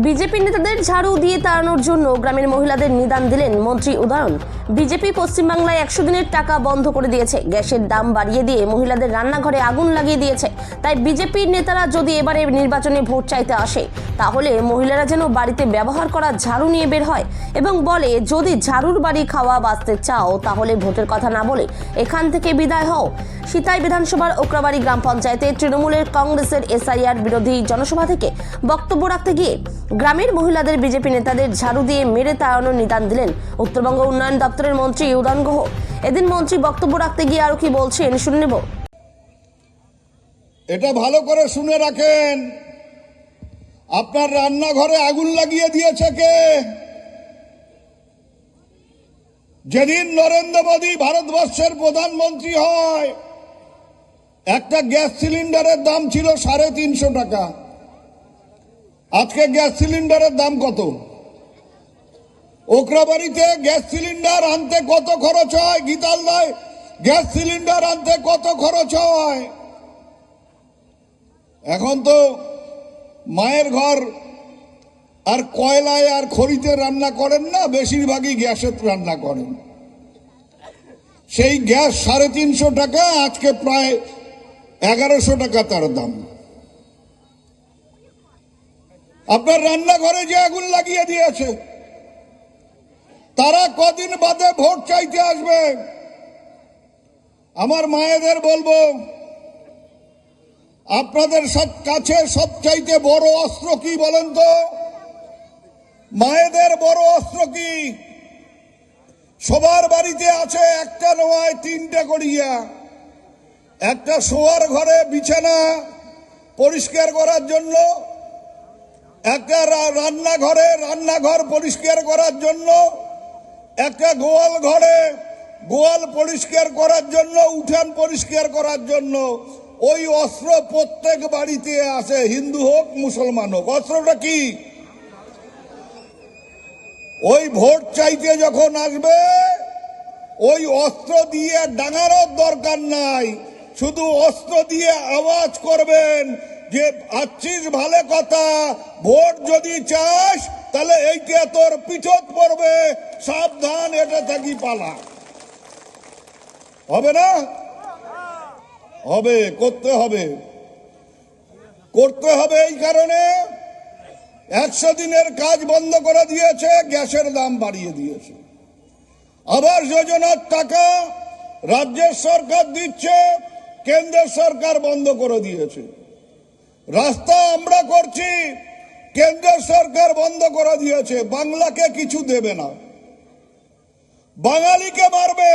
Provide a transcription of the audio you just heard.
BJP নেতাদের ঝাড়ু দিয়ে তাড়ানোর জন্য গ্রামের মহিলাদের নিদান দিলেন মন্ত্রী উদাহরণ বিজেপি পশ্চিমবাংলায় একশো দিনের টাকা বন্ধ করে দিয়েছে। গ্যাসের দাম বাড়িয়ে দিয়ে মহিলাদের রান্নাঘরে আগুন লাগিয়ে দিয়েছে। তাই বিজেপির নেতারা যদি এবারে নির্বাচনে ভোট চাইতে আসে, তাহলে মহিলারা যেন বাড়িতে ব্যবহার করা ঝাড়ু নিয়ে বের হয় এবং বলে, যদি ঝাড়ুর বাড়ি খাওয়া বাঁচতে চাও, তাহলে ভোটের কথা না বলে এখান থেকে বিদায় হও। সিতাই বিধানসভার ওকরাবাড়ি গ্রাম পঞ্চায়েতে তৃণমূলের কংগ্রেসের এসআইআর বিরোধী জনসভা থেকে বক্তব্য রাখতে গিয়ে গ্রামের মহিলাদের বিজেপি নেতাদের ঝাড়ু দিয়ে মেরে তাড়ানোর নিদান দিলেন উত্তরবঙ্গ উন্নয়ন দপ্তরের মন্ত্রী উদয়ন গুহ। এদিন মন্ত্রী বক্তব্য রাখতে গিয়ে আরও কি বলছেন শুনে এটা ভালো করে শুনে রাখেন। আপনার রান্নাঘরে আগুন লাগিয়ে দিয়েছে কে? যেদিন নরেন্দ্র মোদী ভারতবর্ষের প্রধানমন্ত্রী হয়, একটা গ্যাস সিলিন্ডারের দাম ছিল সাড়ে তিনশো টাকা। আজকে গ্যাস সিলিন্ডারের দাম কত? ওকরাবাড়িতে গ্যাস সিলিন্ডার আনতে কত খরচ হয়? গীতালদায় গ্যাস সিলিন্ডার আনতে কত খরচ হয়? এখন তো মায়ের ঘর আর কয়লায় আর খড়িতে রান্না করেন না, বেশিরভাগই গ্যাসের রান্না করেন। সেই গ্যাস সাড়ে তিনশো টাকা, আজকে প্রায় এগারোশো টাকা তার দাম। আপনার রান্নাঘরে যে আগুন লাগিয়ে দিয়েছে, তারা কদিন বাদে ভোট চাইতে আসবে। আমার মায়েদের বলব, আপনাদের সব কাছে সবচাইতে বড় অস্ত্র কি বলেন তো? মায়েদের বড় অস্ত্র কি? সবার বাড়িতে আছে একটা নয়, তিনটা করিয়া একটা শোয়ার ঘরে বিছানা পরিষ্কার করার জন্য একটা রান্নাঘরে রান্নাঘর পরিষ্কার করার জন্য একটা গোয়াল ঘরে গোয়াল পরিষ্কার করার জন্য, উঠান পরিষ্কার করার জন্য। ওই অস্ত্র প্রত্যেক বাড়িতে আছে, হিন্দু হোক, মুসলমান হোক। অস্ত্রটা কি? ওই ভোট চাইতে যখন আসবে, ওই অস্ত্র দিয়ে ডাঙানোর দরকার নাই। শুধু অস্ত্র দিয়ে আওয়াজ করবেন যে আছিস ভালো কথা, ভোট যদি চাস, তাহলে এইটা তোর পিছত পড়বে, সাবধান এটা থাকি পালা। হবে না? হবে, করতে হবে। করতে হবে এই কারণে, একশো দিনের কাজ বন্ধ করে দিয়েছে, গ্যাসের দাম বাড়িয়ে দিয়েছে। আবার যোজনার টাকা রাজ্যের সরকার দিচ্ছে, কেন্দ্রের সরকার বন্ধ করে দিয়েছে। রাস্তা আমরা করছি কেন্দ্র সরকার বন্ধ করে দিয়েছে বাংলাকে কিছু দেবে না। বাঙালিকে মারবে।